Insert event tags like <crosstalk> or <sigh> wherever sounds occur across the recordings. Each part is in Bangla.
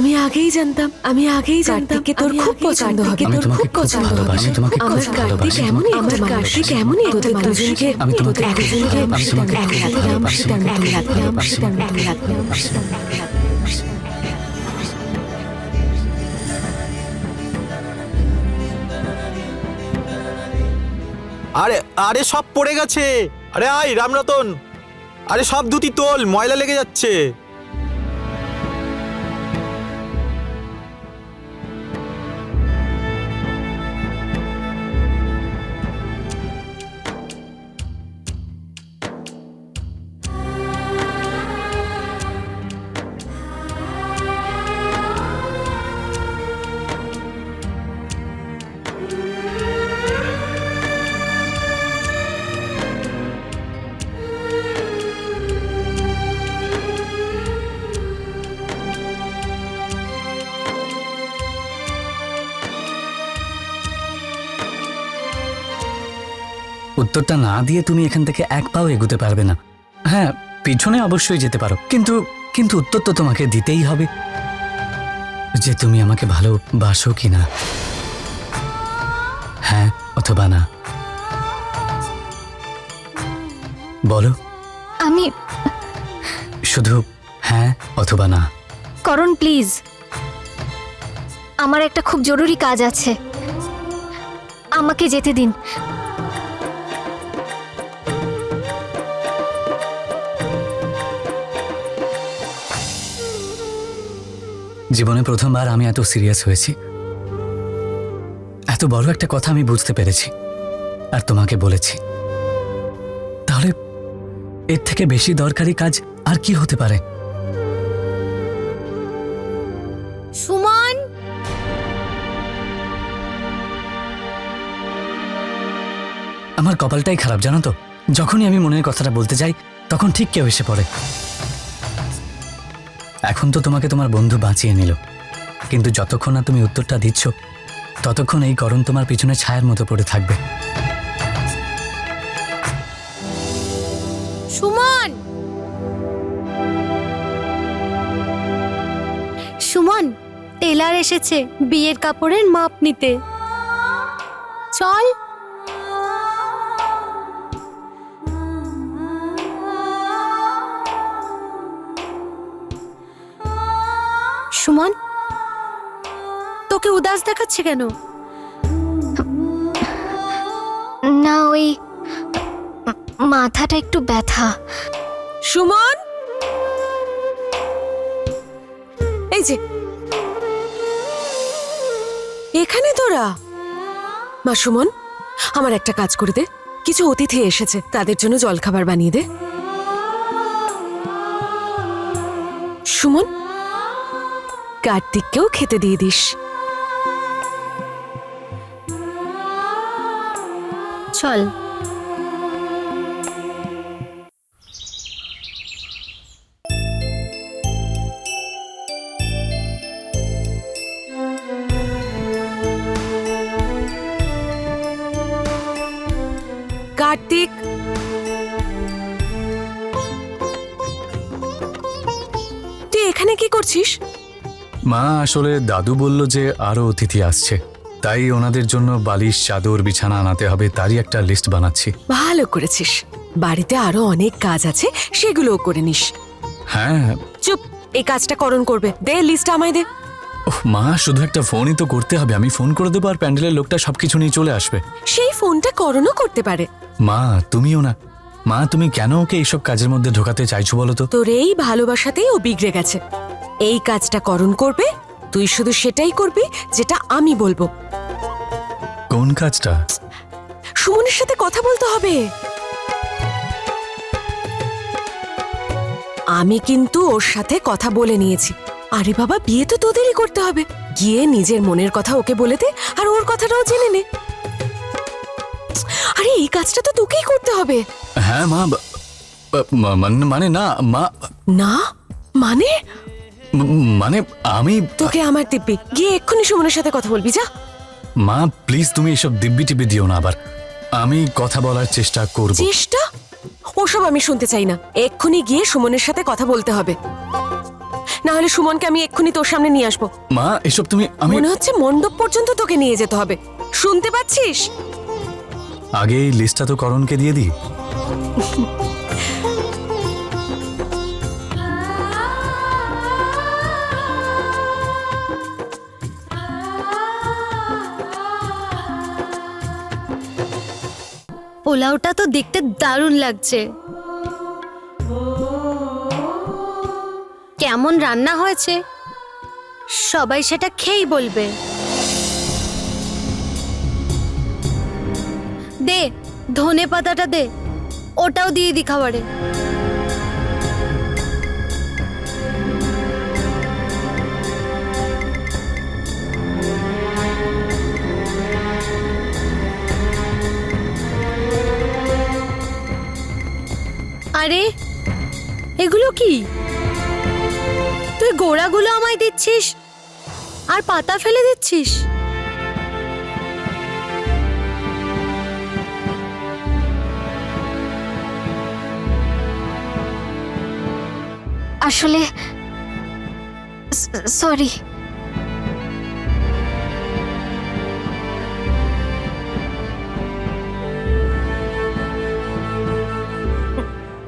আমি আগেই জানতাম আমি আগেই জানতাম কে তোর খুব পছন্দ হবে তোর খুব খুব পছন্দ হবে ভালোবাসি, তোমাকে খুব ভালোবাসি, এমনই তোমাকে আমার খুব কার্তিক ভালোবাসি। এমনই তোদের দুজনকে আমি তোমাকে তোদের খুব দুজনকে ভালোবাসি, তোমাকে খুব একসাথে ভালোবাসি। রাম, রাম, রাম। আরে আরে সব পড়ে গেছে আরে আয় রামরতন আরে সব দুটি তোল ময়লা লেগে যাচ্ছে উত্তরটা না দিয়ে তুমি এখান থেকে এক পাও এগোতে পারবে না। হ্যাঁ পিছনে অবশ্যই যেতে পারো। কিন্তু কিন্তু উত্তর তো তোমাকে দিতেই হবে যে তুমি আমাকে ভালোবাসো কি না হ্যাঁ অথবা না। বলো। আমি শুধু হ্যাঁ অথবা না। করণ প্লিজ। আমার একটা খুব জরুরি কাজ আছে। আমাকে যেতে দিন। জীবনে প্রথমবার আমি এত সিরিয়াস হয়েছি। এত বড় একটা কথা আমি বুঝতে পেরেছি আর তোমাকে বলেছি। তাহলে এর থেকে বেশি দরকারি কাজ আর কি হতে পারে? সুমন! আমার কপালটাই খারাপ জানো তো? যখনই আমি মনের কথাটা বলতে যাই তখন ঠিক কেউ এসে পড়ে। এখন তো তোমাকে তোমার বন্ধু বাঁচিয়ে নিল। কিন্তু যতক্ষণ না তুমি উত্তরটা দিচ্ছ, ততক্ষণ এই গরম তোমার পিছনে ছায়ার মতো পড়ে থাকবে। সুমন! সুমন, টেলার এসেছে বিয়ের কাপড়ের মাপ নিতে। চল। সুমন? তোকে উদাস দেখাচ্ছে কেন? না ওই মাথাটা একটু ব্যথা। সুমন? এই যে। এখানে তোরা? মা সুমন আমার একটা কাজ করে দে। কিছু অতিথি এসেছে তাদের জন্য জলখাবার বানিয়ে দে। সুমন? কার্তিককেও খেতে দিয়ে দিস। চল। কার্তিক! তুই এখানে কি করছিস? মা আসলে দাদু বলল যে আরও অতিথি আসছে। তাই ওনাদের জন্য বালিশ চাদর বিছানা আনাতে হবে তারই একটা লিস্ট বানাচ্ছি। ভালো করেছিস। বাড়িতে আরও অনেক কাজ আছে সেগুলোও করে নিস। হ্যাঁ চুপ এই কাজটা করণ করবে। দে লিস্ট আমায় দে। মা শুধু একটা ফোনই তো করতে হবে। আমি ফোন করে দেবো আর প্যান্ডেলের লোকটা সবকিছু নিয়ে চলে আসবে। সেই ফোনটা করণও করতে পারে। মা তুমিও না। মা তুমি কেন ওকে এইসব কাজের মধ্যে ঢোকাতে চাইছো বলো তো? তোর এই ভালোবাসাতেই ও বিগড়ে গেছে। এই কাজটা করণ করবে তুই শুধু সেটাই করবি যেটা আমি বলব। কোন কাজটা? সুমনের সাথে কথা বলতে হবে। আমি কিন্তু ওর সাথে কথা বলে নিয়েছি। আরে বাবা বিয়ে তো তোদেরই করতে হবে। গিয়ে নিজের মনের কথা ওকে বলে দে আর ওর কথাটাও জেনে নে। আরে এই কাজটা তো তোকেই করতে হবে। হ্যাঁ মা মানে- না মা। না? মানে? মানে আমি তোকে আমার দিব্যি। গিয়ে এক্ষুনি সুমনের সাথে কথা বলবি যা। মা প্লিজ তুমি এসব দিব্যি টিপি দিও না আবার। আমি কথা বলার চেষ্টা করব। চেষ্টা? ওসব আমি শুনতে চাই না। এক্ষুনি গিয়ে সুমনের সাথে কথা বলতে হবে। না হলে সুমনকে আমি এক্ষুনি তোর সামনে নিয়ে আসব। মা এসব তুমি আমি মনে হচ্ছে মণ্ডপ পর্যন্ত তোকে নিয়ে যেতে হবে। শুনতে পাচ্ছিস? আগে এই লিস্টটা তো করণকে দিয়ে দিই। <laughs> পোলাওটা তো দেখতে দারুণ লাগছে। কেমন রান্না হয়েছে? সবাই সেটা খেয়েই বলবে। দে ধনে পাতাটা দে, ওটাও দিয়ে দি খাবারে। আরে এগুলো কি? তুই গোড়াগুলো আমায় দিচ্ছিস আর পাতা ফেলে দিচ্ছিস? আসলে সরি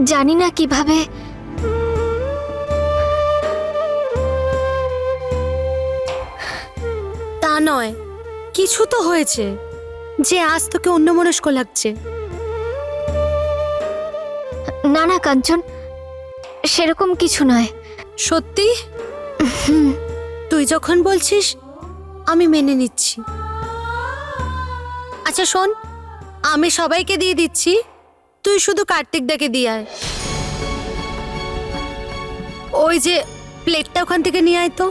জানি না কীভাবে। তা নয় কিছু তো হয়েছে। যে আজ তোকে অন্যমনস্ক লাগছে। না না কাঞ্চন সেরকম কিছু নয়। সত্যি? তুই যখন বলছিস আমি মেনে নিচ্ছি। আচ্ছা শোন আমি সবাইকে দিয়ে দিচ্ছি। তুই শুধু কার্তিক দাকে দিয়ে আয়। ওই যে প্লেটটা ওখান থেকে নিয়ে আয় তো।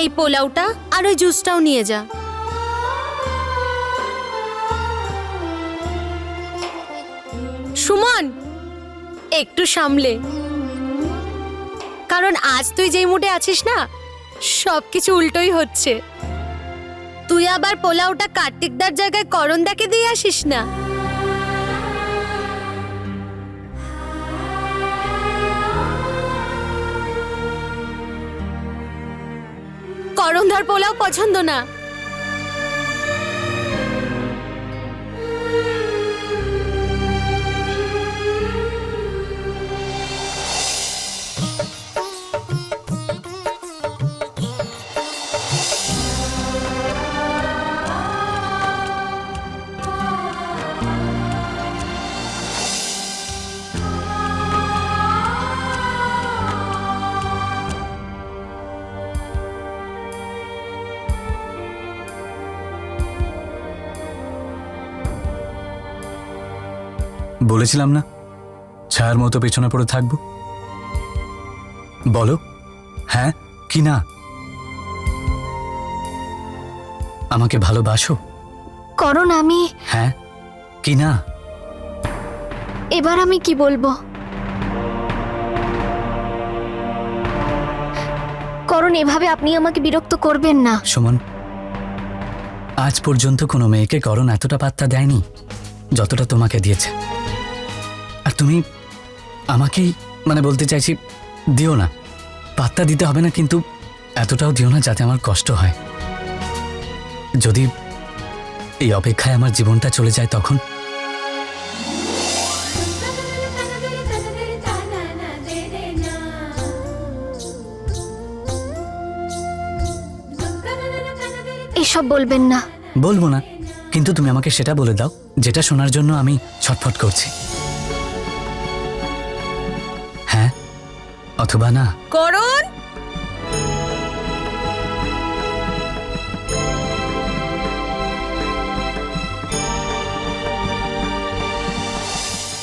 এই পোলাওটা আর ওই জুসটাও নিয়ে যা। সুমন, একটু সামলে। কারণ আজ তুই যেই মুডে আছিস না সব কিছু উল্টোই হচ্ছে। তুই আবার পোলাওটা কার্তিকদার জায়গায় করণদাকে দিয়ে আসিস না? করণদার পোলাও পছন্দ না। বলেছিলাম না? ছায়ার মতো পেছনে পড়ে থাকব। বলো হ্যাঁ কি না? আমাকে ভালোবাসো? করণ আমি। হ্যাঁ কি না? এবার আমি কি বলব? করণ এভাবে আপনি আমাকে বিরক্ত করবেন না। সুমন আজ পর্যন্ত কোনো মেয়েকে করণ এতটা পাত্তা দেয়নি যতটা তোমাকে দিয়েছে। তুমি আমাকেই মানে বলতে চাইছি দিও না। পাত্তা দিতে হবে না কিন্তু এতটাও দিও না যাতে আমার কষ্ট হয়। যদি এই অপেক্ষায় আমার জীবনটা চলে যায় তখন? এসব বলবেন না। বলব না কিন্তু তুমি আমাকে সেটা বলে দাও যেটা শোনার জন্য আমি ছটফট করছি। অথবা না। করণ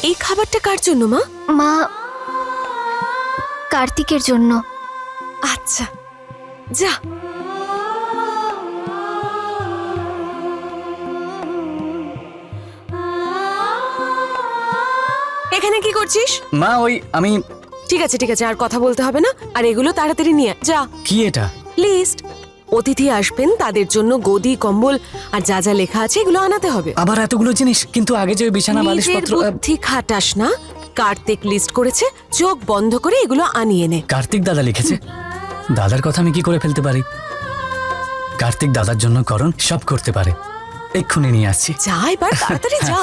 এই খাবারটা কার জন্য মা? মা কার্তিকের জন্য। আচ্ছা যা। এখানে কি করছিস? মা ওই আমি ঠিক আছে ঠিক আছে আর কথা বলতে হবে না। আর এগুলো তাড়াতাড়ি নিয়ে যা। কি এটা? লিস্ট অতিথি আসবেন তাদের জন্য গদি কম্বল আর যা যা লেখা আছে এগুলো আনাতে হবে। আবার এতগুলো জিনিস কিন্তু আগে যে বিছানা বালিশপত্র বুদ্ধি খাটাস না। কার্তিক লিস্ট করেছে চোখ বন্ধ করে এগুলো আনিয়ে নে। কার্তিক দাদা লিখেছে। দাদার কথা আমি কি করে ফেলতে পারি? কার্তিক দাদার জন্য করণ সব করতে পারে। এক্ষুনি নিয়ে আসছি। যা এবার তাড়াতাড়ি যা।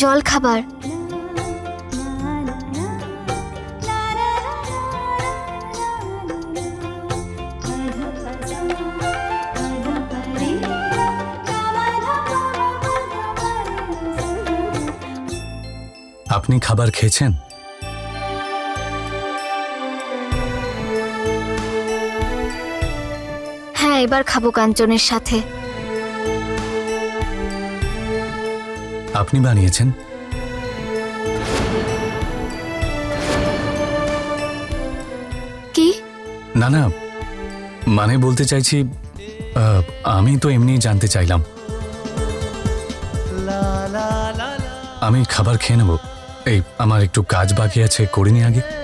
জল খাবার আপনি খাবার খেয়েছেন? হ্যাঁ এবার খাব কাঞ্চনের সাথে। আপনি বানিয়েছেন? কি? না না মানে বলতে চাইছি আমি তো এমনি জানতে চাইলাম। আমি খাবার খেয়ে নেব। এই আমার একটু কাজ বাকি আছে করিনি আগে।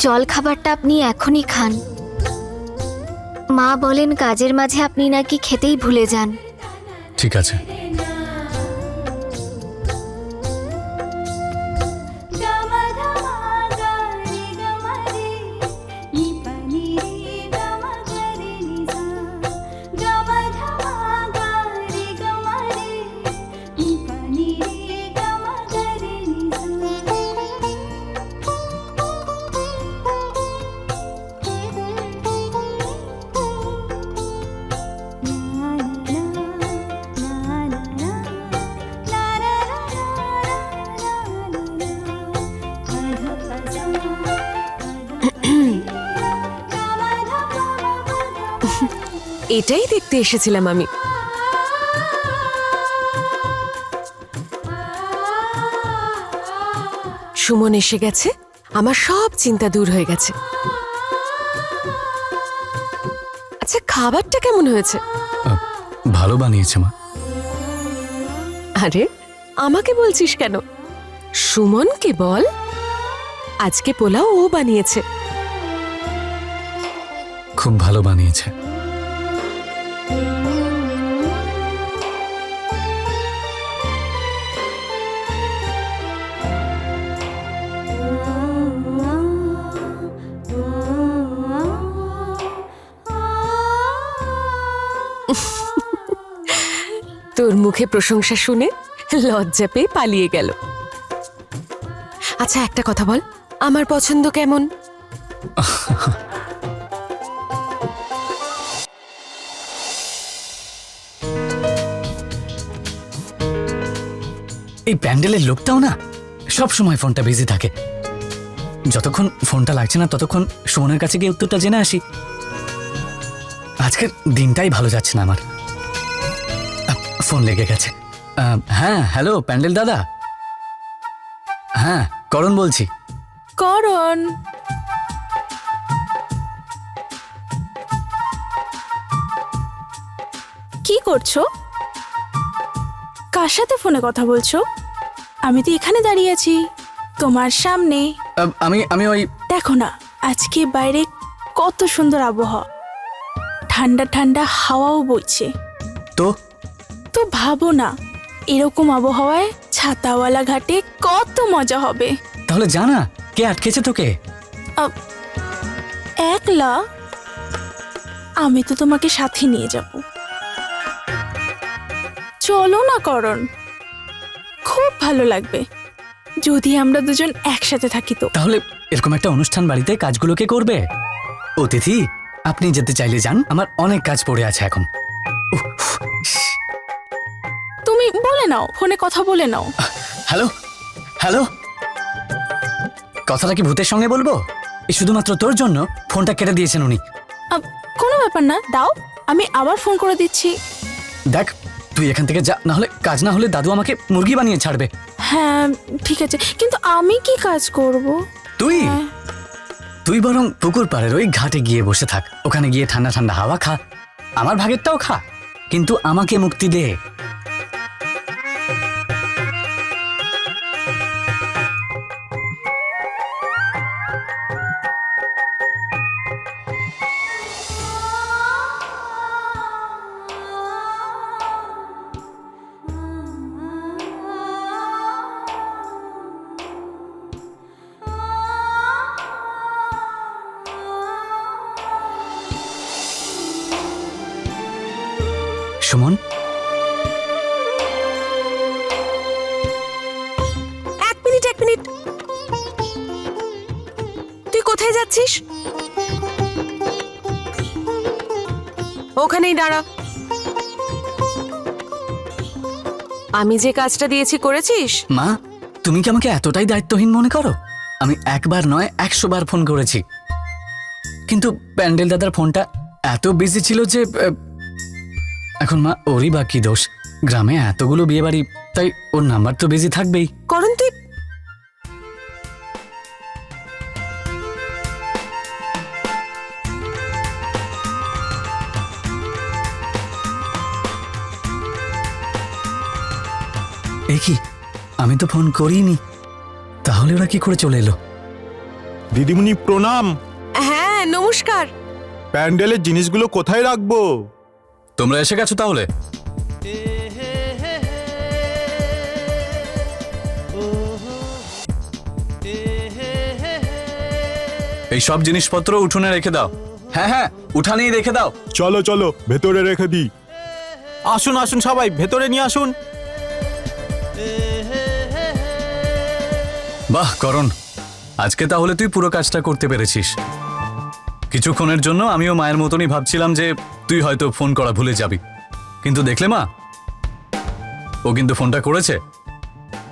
জল খাবারটা আপনি এখনই খান। মা বলেন, কাজের মাঝে আপনি নাকি খেতেই ভুলে যান। ঠিক আছে। <coughs> এটাই দেখতে এসেছিলাম আমি। সুমন এসে গেছে। আমার সব চিন্তা দূর হয়ে গেছে। আচ্ছা খাবারটা কেমন হয়েছে? ভালো বানিয়েছে মা। আরে আমাকে বলছিস কেন? সুমনকে বল। আজকে পোলাও ও বানিয়েছে। খুব ভালো বানিয়েছে। তোর মুখে প্রশংসা শুনে লজ্জা পেয়ে পালিয়ে গেল। আচ্ছা একটা কথা বল। আমার পছন্দ কেমন? এই প্যান্ডেলের লোকটাও না? সব সময় ফোনটা বিজি থাকে। যতক্ষণ ফোনটা লাগছে না, ততক্ষণ সুমনের কাছে গিয়ে উত্তরটা জেনে আসি। আজকের দিনটাই ভালো যাচ্ছে না আমার। ফোন লেগে গেছে। হ্যাঁ হ্যালো, প্যান্ডেল দাদা। হ্যাঁ করণ বলছি। করণ। কি করছ? কার সাথে ফোনে কথা বলছো? আমি তো এখানে দাঁড়িয়ে আছি তোমার সামনে। আমি আমি ওই দেখো না আজকে বাইরে কত সুন্দর আবহাওয়া। ঠান্ডা ঠান্ডা হাওয়াও বইছে। তো? তো ভাবো না এরকম আবহাওয়ায় ছাতাওয়ালা ঘাটে কত মজা হবে। তাহলে জানা কে আটকেছে তোকে? একলা? আমি তো তোমাকে সাথে নিয়ে যাব। চলো না করণ। খুব ভালো লাগবে। যদি আমরা দুজন একসাথে থাকি তো। তাহলে এরকম একটা অনুষ্ঠান বাড়িতে কাজগুলো কে করবে? অতিথি আপনি যেতে চাইলে যান। আমার অনেক কাজ পড়ে আছে এখন। তুমি বলে নাও ফোনে কথা বলে নাও। হ্যালো? হ্যালো? কথাটা কি ভূতের সঙ্গে বলব? এই শুধুমাত্র তোর জন্য ফোনটা কেটে দিয়েছেন উনি। আব, কোনো ব্যাপার না দাও। আমি আবার ফোন করে দিচ্ছি। দেখ তুই এখান থেকে যা না হলে কাজ না হলে দাদু আমাকে মুরগি বানিয়ে ছাড়বে। হ্যাঁ ঠিক আছে। কিন্তু আমি কি কাজ করব? তুই? হ্যাঁ। তুই বরং পুকুর পাড়ের ওই ঘাটে গিয়ে বসে থাক। ওখানে গিয়ে ঠান্ডা ঠান্ডা হাওয়া খা। আমার ভাগেরটাও খা। কিন্তু আমাকে মুক্তি দে। সুমন। এক মিনিট এক মিনিট। তুই কোথায় যাচ্ছিস? ওখানেই দাঁড়া। আমি যে কাজটা দিয়েছি করেছিস? মা তুমি কি আমাকে এতটাই দায়িত্বহীন মনে করো? আমি একবার নয় একশো বার ফোন করেছি। কিন্তু প্যান্ডেল দাদার ফোনটা এত বিজি ছিল যে এখন মা ওরই বা কি দোষ? গ্রামে এতগুলো বিয়ে বাড়ি তাই ওর নাম্বার তো বিজি থাকবেই। করণ তুই এ কি? আমি তো ফোন করিনি। তাহলে ওরা কি করে চলে এলো? দিদিমণি প্রণাম। হ্যাঁ নমস্কার। প্যান্ডেলের জিনিসগুলো কোথায় রাখব? তোমরা এসে গেছো তাহলে? এই সব জিনিসপত্র উঠোনে রেখে দাও। হ্যাঁ হ্যাঁ উঠানেই রেখে দাও। চলো চলো ভেতরে রেখে দিই। আসুন আসুন সবাই ভেতরে নিয়ে আসুন। বাহ করণ। আজকে তাহলে তুই পুরো কাজটা করতে পেরেছিস। কিছুক্ষণের জন্য আমিও মায়ের মতনই ভাবছিলাম যে তুই হয়তো ফোন করা ভুলে যাবি। কিন্তু দেখলে মা ও কিন্তু ফোনটা করেছে।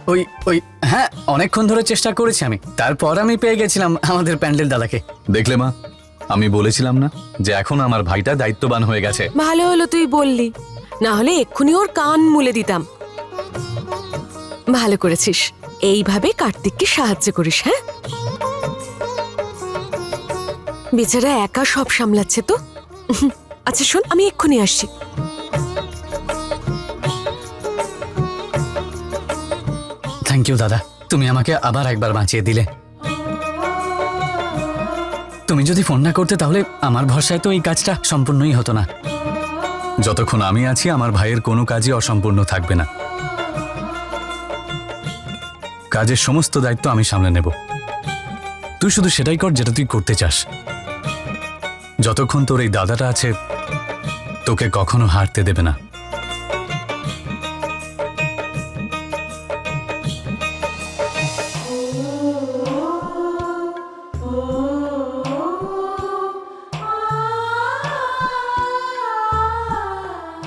ওই ওই হ্যাঁ অনেকক্ষণ ধরে চেষ্টা করেছি আমি। তারপর আমি পেয়ে গেছিলাম আমাদের প্যান্ডেল দাদাকে। দেখলে মা আমি বলেছিলাম না যে এখন আমার ভাইটা দায়িত্ববান হয়ে গেছে। ভালো হলো তুই বললি। না হলে এক্ষুনি ওর কান মুলে দিতাম। ভালো করেছিস। এইভাবে কার্তিককে সাহায্য করিস হ্যাঁ? বেচারা একা সব সামলাচ্ছে তো? আচ্ছা শোন, আমি এক্ষুনি আসছি। থ্যাংক ইউ দাদা। তুমি আমাকে আবার একবার বাঁচিয়ে দিলে। তুমি যদি ফোন না করতে, তাহলে আমার ভরসায় তো এই কাজটা সম্পূর্ণই হতো না। যতক্ষণ আমি আছি, আমার ভাইয়ের কোনো কাজই অসম্পূর্ণ থাকবে না। কাজের সমস্ত দায়িত্ব আমি সামলে নেব। তুই শুধু সেটাই কর যেটা তুই করতে চাস। যতক্ষণ তোর এই দাদাটা আছে, তোকে কখনো হারতে দেবে না।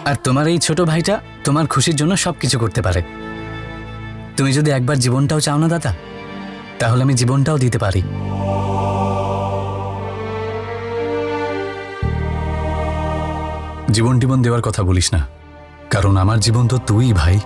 আর তোমার এই ছোট ভাইটা তোমার খুশির জন্য সবকিছু করতে পারে। তুমি যদি একবার জীবনটাও চাও না, দাদা, তাহলে আমি জীবনটাও দিতে পারি। জীবন টিবন দেওয়ার কথা বলিস না। কারণ আমার জীবন তো তুই ভাই।